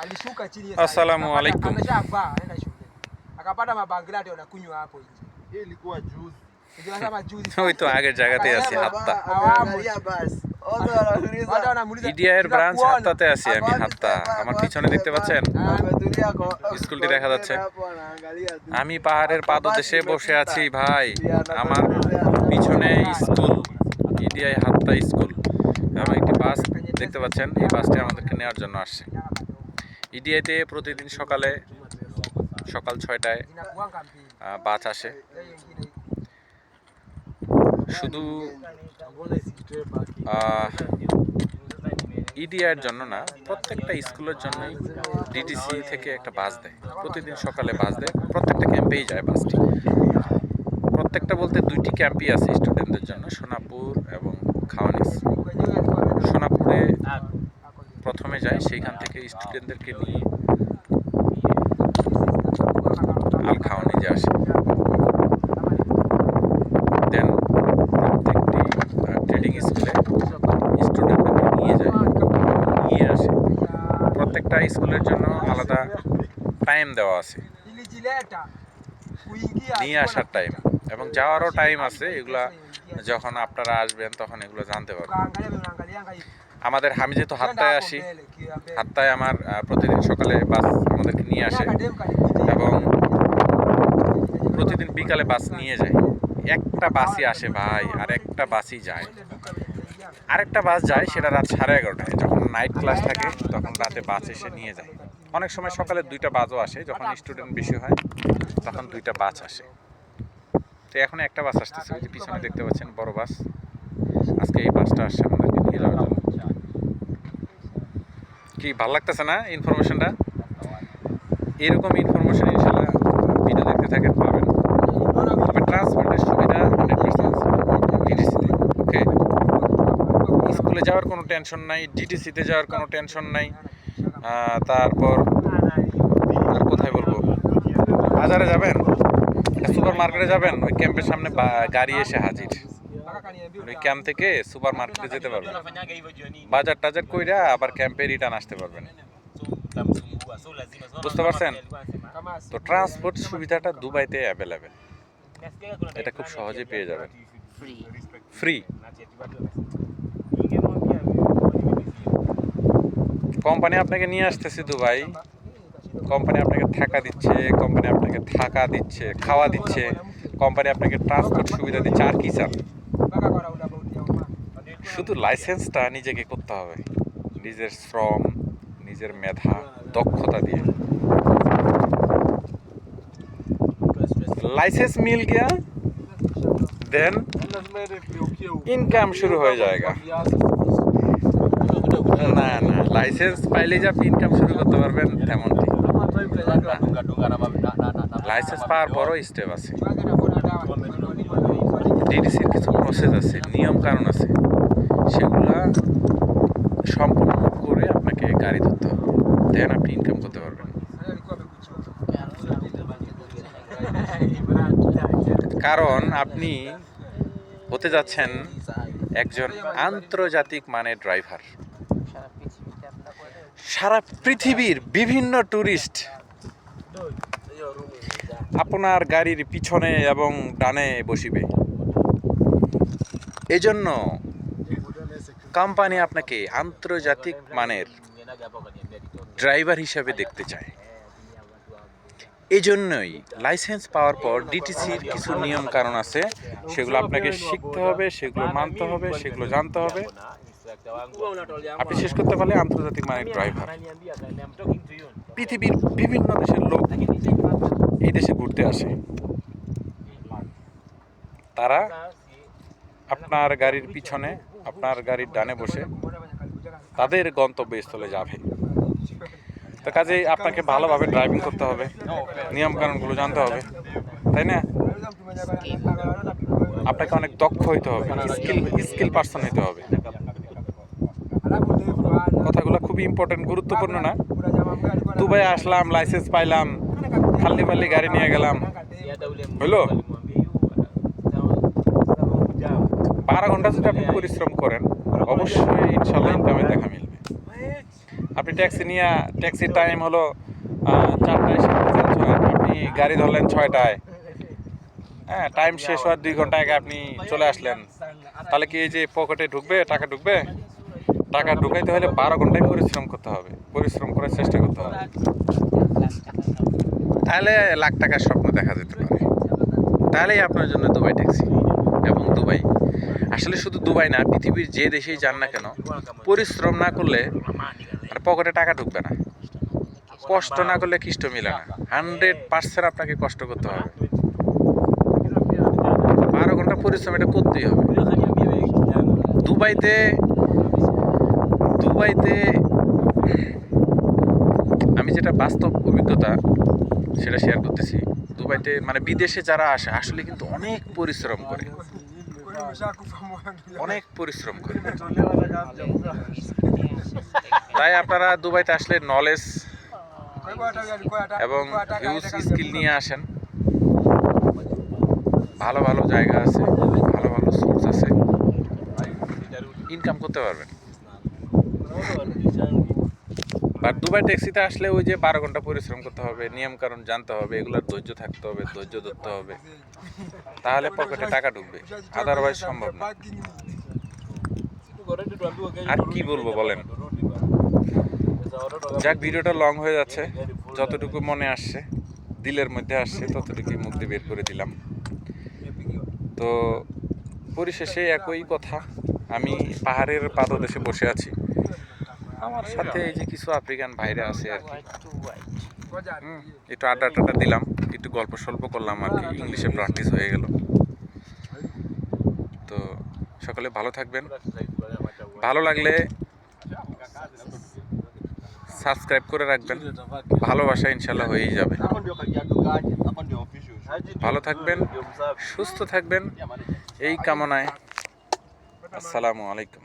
alishuka chini Assalamu akapata- alaikum. ameshavaa anaenda shule akapata wanakunywa hapo nje Hii ilikuwa juzi. ওই তো আগের জায়গাতে আছি হাত্তা ইডিআইয়ের ব্রাঞ্চ হাত্তাতে আমি হাত্তা আমার পিছনে দেখতে পাচ্ছেন স্কুলটি দেখা যাচ্ছে। আমি পাহাড়ের পাদদেশে বসে আছি ভাই আমার পিছনে স্কুল ইডিআই হাত্তা স্কুল এবং একটি বাস দেখতে পাচ্ছেন এই বাসটি আমাদেরকে নেওয়ার জন্য আসছে ইডিআইতে প্রতিদিন সকালে সকাল ছয়টায় বাস আসে। শুধু ইডিআইয়ের জন্য না, প্রত্যেকটা স্কুলের জন্যই ডিটিসি থেকে একটা বাস দেয়। প্রতিদিন সকালে বাস দেয়, প্রত্যেকটা ক্যাম্পেই যায় বাসটি। প্রত্যেকটা বলতে দুইটি ক্যাম্পই আছে স্টুডেন্টদের জন্য, সোনাপুর এবং খাওয়ানিস kwenyewe alikuwa ameenda সোনাপুরে hapo ndio. যায় সেইখান থেকে স্টুডেন্টদেরকে নিয়ে আল খাওয়ানি যে আসে। দেন প্রত্যেকটি ট্রেডিং স্কুলে স্টুডেন্টদেরকে নিয়ে যায়, নিয়ে আসে। প্রত্যেকটা স্কুলের জন্য আলাদা টাইম দেওয়া আছে। নিয়ে আসার টাইম এবং যাওয়ারও টাইম আছে। এগুলা যখন আপনারা আসবেন, তখন এগুলো জানতে পারবেন। আমাদের আমি যেহেতু হাত্তায় আসি. হাত্তায় আমার প্রতিদিন সকালে বাস আমাদেরকে নিয়ে আসে। এবং প্রতিদিন বিকালে বাস নিয়ে যায়। একটা বাসই আসে ভাই আর একটা বাসই যায়. আরেকটা বাস যায় সেটা রাত সাড়ে এগারোটায়। যখন নাইট ক্লাস থাকে তখন রাতে বাস এসে নিয়ে যায়। অনেক সময় সকালে দুইটা বাসও আসে যখন স্টুডেন্ট বেশি হয় তখন দুইটা বাস আসে। তো এখন একটা বাস আসতেছে ওই যে পিছনে দেখতে পাচ্ছেন বড় বাস। আজকে এই বাসটা আসছে আমাদেরকে নিয়ে যাওয়ার জন্য। কি, ভালো লাগতেছে না ইনফরমেশনটা এরকম ইনফরমেশন ইনশাল্লাহ ভিডিও দেখতে থাকেন, পাবেন। তবে ট্রান্সপোর্টের সুবিধা স্কুলে যাওয়ার কোনো টেনশন নাই ডিটিসিতে যাওয়ার কোনো টেনশন নাই। তারপর আর কোথায় বলব? বাজারে যাবেন? সুপার মার্কেটে যাবেন? ওই ক্যাম্পের সামনে গাড়ি এসে হাজির। ওই ক্যাম্প থেকে সুপার মার্কেটে যেতে পারবেন। বাজার টাজার কইরা আবার ক্যাম্পে রিটার্ন আসতে পারবেন। বুঝতে পারছেন? তো ট্রান্সপোর্ট সুবিধাটা দুবাইতে অ্যাভেলেবেল এটা খুব সহজে পেয়ে যাবেন। ফ্রি কোম্পানি আপনাকে নিয়ে আসতেছে দুবাই। কোম্পানি আপনাকে থাকা দিচ্ছে কোম্পানি আপনাকে থাকা দিচ্ছে, খাওয়া দিচ্ছে। কোম্পানি আপনাকে ট্রান্সপোর্ট সুবিধা দিচ্ছে। আর কি চান? শুধু লাইসেন্সটা নিজেকে করতে হবে নিজের শ্রম, নিজের মেধা, দক্ষতা দিয়ে লাইসেন্স মিল গিয়া দেন. ইনকাম শুরু হয়ে যায়গা না না, লাইসেন্স পাইলে যে আপনি ইনকাম শুরু করতে পারবেন তেমন লাইসেন্স পাওয়ার পরও স্টেপ আছে. ডিডিসির কিছু প্রসেস আছে নিয়ম কারণ আছে সেগুলা সম্পূর্ণ করে আপনাকে গাড়ি ধরতে হবে। দেন আপনি ইনকাম করতে পারবেন. কারণ আপনি হতে যাচ্ছেন একজন আন্তর্জাতিক মানের ড্রাইভার। সারা পৃথিবীর বিভিন্ন ট্যুরিস্ট আপনার গাড়ির পিছনে এবং ডানে বসিবে। এজন্য কোম্পানি আপনাকে আন্তর্জাতিক মানের ড্রাইভার হিসাবে দেখতে চায়। এই জন্যই লাইসেন্স পাওয়ার পর ডিটিসির কিছু নিয়ম কারণ আছে। সেগুলো আপনাকে শিখতে হবে, সেগুলো মানতে হবে, সেগুলো জানতে হবে। আপনি শেষ করতে পারলে আন্তর্জাতিক মানের ড্রাইভার। পৃথিবীর বিভিন্ন দেশের লোক এই দেশে ঘুরতে আসে। তারা আপনার গাড়ির পিছনে আপনার গাড়ির ডানে বসে তাদের গন্তব্যস্থলে যাবে। তো কাজেই আপনাকে ভালোভাবে ড্রাইভিং করতে হবে নিয়ম কানুনগুলো জানতে হবে, তাই না? আপনাকে অনেক দক্ষ হইতে হবে স্কিল স্কিল পার্সন হইতে হবে। কথাগুলো খুবই ইম্পর্টেন্ট গুরুত্বপূর্ণ না? দুবাই আসলাম লাইসেন্স পাইলাম খাল্লি পাল্লি গাড়ি নিয়ে গেলাম। হইল? বারো ঘণ্টা যদি আপনি পরিশ্রম করেন, অবশ্যই ইনশাল্লাহ ইনকামে দেখা মিলবে। আপনি ট্যাক্সি নিয়ে ট্যাক্সির টাইম হলো চারটায় আপনি গাড়ি ধরলেন ছয়টায়। হ্যাঁ টাইম শেষ হওয়ার দুই ঘণ্টা আগে আপনি চলে আসলেন। তাহলে কি এই যে পকেটে ঢুকবে, টাকা ঢুকবে? টাকা ঢুকাইতে হলে বারো ঘন্টায় পরিশ্রম করতে হবে। পরিশ্রম করার চেষ্টা করতে হবে। তাহলে লাখ টাকার স্বপ্ন দেখা যেতে পারে। তাহলেই আপনার জন্য দুবাই ট্যাক্সি। এবং দুবাই। আসলে শুধু দুবাই না, পৃথিবীর যে দেশেই যান না কেন, পরিশ্রম না করলে পকেটে টাকা ঢুকবে না। কষ্ট না করলে খ্রিস্ট মিলে না। হান্ড্রেড পার্সেন্ট আপনাকে কষ্ট করতে হবে। বারো ঘণ্টা পরিশ্রম, এটা করতেই হবে। দুবাইতে দুবাইতে আমি যেটা বাস্তব অভিজ্ঞতা সেটা শেয়ার করতেছি। দুবাইতে মানে বিদেশে যারা আসে, আসলে কিন্তু অনেক পরিশ্রম করে। অনেক পরিশ্রম করে। তাই আপনারা দুবাইতে আসলে নলেজ এবং হিউজ স্কিল নিয়ে আসেন। ভালো ভালো জায়গা আছে, ভালো ভালো সোর্স আছে। ইনকাম করতে পারবেন। আর দুবাই ট্যাক্সিতে আসলে ওই যে বারো ঘণ্টা পরিশ্রম করতে হবে নিয়ম কারণ জানতে হবে, এগুলোর ধৈর্য থাকতে হবে, ধৈর্য ধরতে হবে। তাহলে পকেটে টাকা ঢুকবে। আদারওয়াইজ সম্ভব না। আর কি বলব বলেন? যাক, ভিডিওটা লং হয়ে যাচ্ছে। যতটুকু মনে আসছে, দিলের মধ্যে আসছে, ততটুকুই মুক্তি বের করে দিলাম। তো পরিশেষে একই কথা, আমি পাহাড়ের পাদদেশে বসে আছি। আমার সাথে এই যে কিছু আফ্রিকান ভাইরা আছে আর কি। একটু আড্ডা টাড্ডা দিলাম একটু গল্প সল্প করলাম আর কি ইংলিশে প্র্যাকটিস হয়ে গেল। তো সকলে ভালো থাকবেন। ভালো লাগলে সাবস্ক্রাইব করে রাখবেন। ভালোবাসা ইনশাল্লাহ হয়েই যাবে। ভালো থাকবেন সুস্থ থাকবেন। এই কামনায় আসসালামু আলাইকুম।